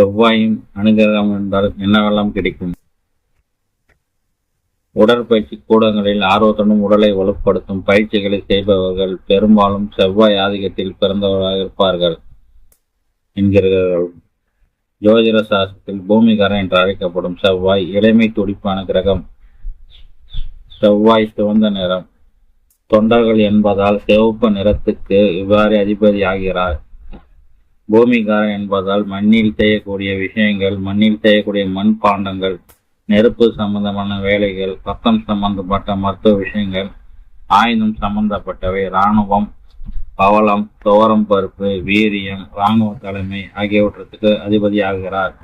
செவ்வாயும் அனுகிரகம் என்றால் என்னவெல்லாம் கிடைக்கும்? உடற்பயிற்சி கூடங்களில் ஆர்வத்துடன் உடலை வலுப்படுத்தும் பயிற்சிகளை செய்பவர்கள் பெரும்பாலும் செவ்வாய் ஆதிக்கத்தில் பிறந்தவராக இருப்பார்கள் என்கிறார்கள். ஜோதிட சாஸ்திரத்தில் பூமிகாரன் என்று அழைக்கப்படும் செவ்வாய் இளமை துடிப்பான கிரகம். செவ்வாய் சிவந்த நிறம். தொண்டர்கள் என்பதால் சிவப்பு நிறத்துக்கு இவ்வாறு அதிபதி ஆகிறார் பூமிகாரன் என்பதால் மண்ணில் செய்யக்கூடிய விஷயங்கள் மண்ணில் செய்யக்கூடிய மண் பாண்டங்கள் நெருப்பு சம்பந்தமான வேலைகள் சத்தம் சம்பந்தப்பட்ட மருத்துவ விஷயங்கள் ஆயுதம் சம்பந்தப்பட்டவை இராணுவம் பவளம் துவரம் பருப்பு வீரியம் இராணுவ தலைமை ஆகியவற்றுக்கு அதிபதியாகிறார்.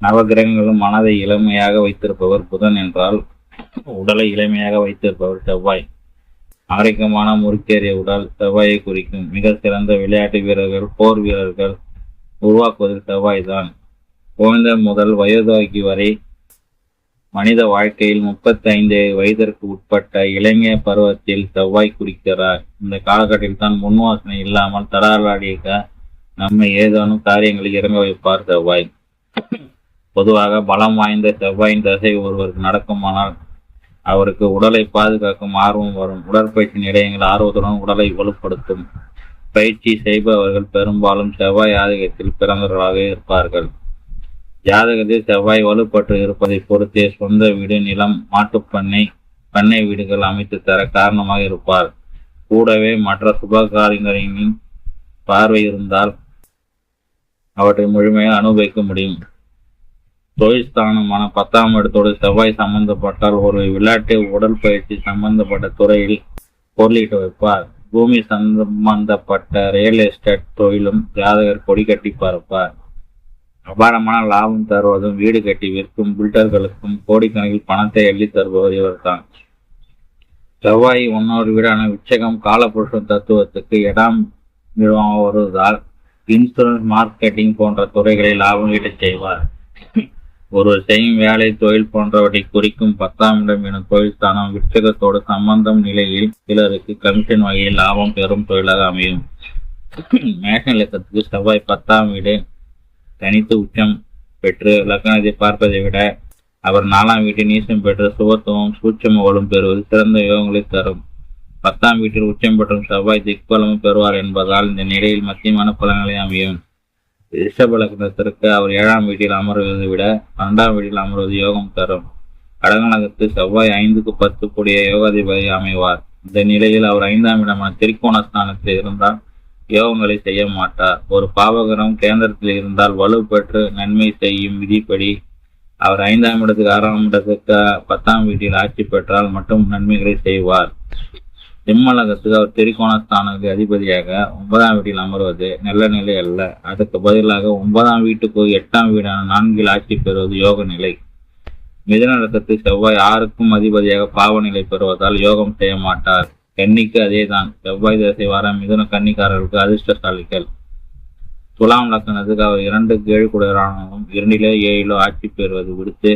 நவகிரகங்களும் மனதை இளமையாக வைத்திருப்பவர் புதன் என்றால் உடலை இளமையாக வைத்திருப்பவர் செவ்வாய். ஆரோக்கியமான முறுக்கேறிய உடல் செவ்வாயை குறிக்கும் மிக சிறந்த விளையாட்டு வீரர்கள் போர் வீரர்கள் உருவாக்குவதில் செவ்வாய் தான் குழந்தை முதல் வயதாகி வரை மனித வாழ்க்கையில் முப்பத்தி ஐந்து வயதிற்கு உட்பட்ட இளைஞர் பருவத்தில் செவ்வாய் குறிக்கிறார். இந்த காலகட்டத்தில் தான் முன்வாசனை இல்லாமல் தடாராடிய நம்மை ஏதேனும் காரியங்களில் இறங்க வைப்பார் செவ்வாய். பொதுவாக பலம் வாய்ந்த செவ்வாயின் தசை ஒருவருக்கு நடக்குமானால் அவருக்கு உடலை பாதுகாக்கும் ஆர்வம் வரும். உடற்பயிற்சி நிலையங்கள் ஆர்வத்துடன் உடலை வலுப்படுத்தும். பயிற்சி செய்பவர்கள் பெரும்பாலும் செவ்வாய் ஆதிக்கத்தில் பிறந்தவர்களாக இருப்பார்கள். ஜாதகத்தில் செவ்வாய் வலுப்பட்டு இருப்பதை பொறுத்தே சொந்த வீடு நிலம் மாட்டுப்பண்ணை பண்ணை வீடுகள் அமைத்து தர காரணமாக இருப்பார். கூடவே மற்ற சுபகாரியங்களின் பார்வை இருந்தால் அவற்றை முழுமையாக அனுபவிக்க முடியும். தொழில் ஸ்தானமான பத்தாம் இடத்தோடு செவ்வாய் சம்பந்தப்பட்டால் ஒரு விளையாட்டு உடற்பயிற்சி சம்பந்தப்பட்ட துறையில் பொருளீட்டு வைப்பார். பூமி சம்பந்தப்பட்ட ரியல் எஸ்டேட் தொழிலும் ஜாதகர் கொடி கட்டி பார்ப்பார் அபாரமான லாபம் தருவதும் வீடு கட்டி விற்கும் பில்டர்களுக்கும் கோடிக்கணக்கில் பணத்தை எள்ளி தருபவர் இவர்தான். செவ்வாய் ஒன்னொரு வீடான உச்சகம் காலபுருஷன் தத்துவத்துக்கு இடம் வருவதால் இன்சூரன்ஸ் மார்க்கெட்டிங் போன்ற துறைகளில் லாபம் ஈட்டச் செய்வார். ஒருவர் செய்யும் வேலை தொழில் போன்றவற்றை குறிக்கும் பத்தாம் இடம் எனும் தொழில் ஸ்தானம் விற்கத்தோடு சம்பந்தம் நிலையில் சிலருக்கு கமிஷன் வகையில் லாபம் பெறும் தொழிலாக அமையும். மேஷ இலக்கத்துக்கு செவ்வாய் பத்தாம் வீடு தனித்து உச்சம் பெற்று லக்னத்தை பார்ப்பதை விட அவர் நாலாம் வீட்டில் நீசம் பெற்று சுகத்துவம் சூட்சம பெறுவது சிறந்த யோகங்களை தரும். பத்தாம் வீட்டில் உச்சம் பெற்றும் செவ்வாய் திக்பலமும் பெறுவார் என்பதால் இந்த நிலையில் மத்தியமான பலன்களை அமையும். ரிஷபலக்னத்திற்கு அவர் ஏழாம் வீட்டில் அமர்வதை விட பன்னெண்டாம் வீட்டில் அமர்வது யோகம் தரும். கடகநகத்து செவ்வாய் ஐந்துக்கு பத்து கூடிய யோகாதிபதி அமைவார். இந்த நிலையில் அவர் ஐந்தாம் இடமான திரிகோண ஸ்தானத்தில் இருந்தால் யோகங்களை செய்ய மாட்டார். ஒரு பாவகரம் கேந்திரத்தில் இருந்தால் வலு பெற்று நன்மை செய்யும் விதிப்படி அவர் ஐந்தாம் இடத்துக்கு ஆறாம் இடத்துக்கு பத்தாம் வீட்டில் ஆட்சி பெற்றால் மட்டும் நன்மைகளை செய்வார். சிம்மலகத்துக்கு அவர் திரிகோணஸ்தானத்துக்கு அதிபதியாக ஒன்பதாம் வீட்டில் அமர்வது நல்ல நிலை அல்ல. அதுக்கு பதிலாக ஒன்பதாம் வீட்டுக்கு எட்டாம் வீடான நான்கில் ஆட்சி பெறுவது யோக நிலை. மிதநடக்கத்து செவ்வாய் ஆறுக்கும் அதிபதியாக பாவநிலை பெறுவதால் யோகம் செய்ய மாட்டார். கன்னிக்கு அதேதான். செவ்வாய் தசை வர மிதுன கன்னிக்காரர்களுக்கு அதிர்ஷ்டசாலிகள். துலாம் லக்கணத்துக்கு அவர் இரண்டு ஏழு குடரானாலும் இரண்டிலோ ஏழிலோ ஆட்சி பெறுவது விடுத்து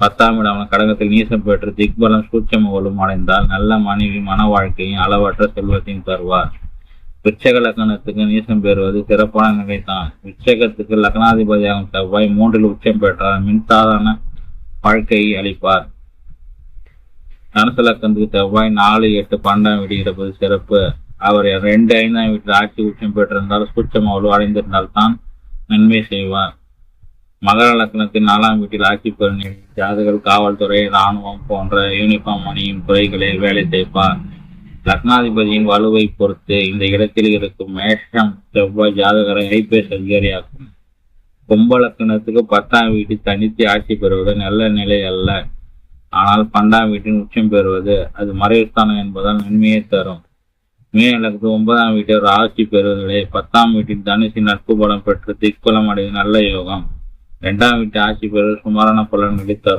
பத்தாம் இடமான கடகத்தில் நீசம் பெற்று திக்பலம் சூட்சமகளும் அடைந்தால் நல்ல மனைவி மன வாழ்க்கையும் அளவற்ற செல்வத்தையும் தருவார். விச்சக லக்னத்துக்கு நீசம் பெறுவது சிறப்பான நிலைதான். விச்சகத்துக்கு லக்னாதிபதியாகும் செவ்வாய் மூன்றில் உச்சம் பெற்றால் மின்சாதாரண வாழ்க்கையை அளிப்பார். தனுசு லக்கணத்துக்கு செவ்வாய் நாலு எட்டு பன்னெண்டாம் வீடு இருப்பது சிறப்பு. அவர் ரெண்டு ஐந்தாம் வீட்டில் ஆட்சி உச்சம் பெற்றிருந்தால் சூட்சம வலு அடைந்திருந்தால் தான் நன்மை செய்வார். மகர லக்னத்தின் நாலாம் வீட்டில் ஆட்சி பெறும் ஜாதகர் காவல்துறை இராணுவம் போன்ற யூனிஃபார்ம் அணியும் துறைகளில் வேலை செய்வார். லக்னாதிபதியின் வலுவை பொறுத்து இந்த இடத்தில் இருக்கும் மேஷம் செவ்வாய் ஜாதகரை ஐபிஎஸ் அதிகாரியாக்கும். கும்ப லக்கணத்துக்கு பத்தாம் வீட்டில் தனித்து ஆட்சி பெறுவது நல்ல நிலை அல்ல. ஆனால் பன்னெண்டாம் வீட்டின் உச்சம் பெறுவது அது மறைவுஸ்தானம் என்பதால் நன்மையை தரும். மேலக்கு ஒன்பதாம் வீட்டில் ஆட்சி பெறுவதில்லை பத்தாம் வீட்டில் தனுசின் நட்பு பலம் பெற்று திக்குலம் அடைவது நல்ல யோகம். இரண்டாம் வீட்டு ஆட்சி பெற சுமாரான பலன்களை தரும்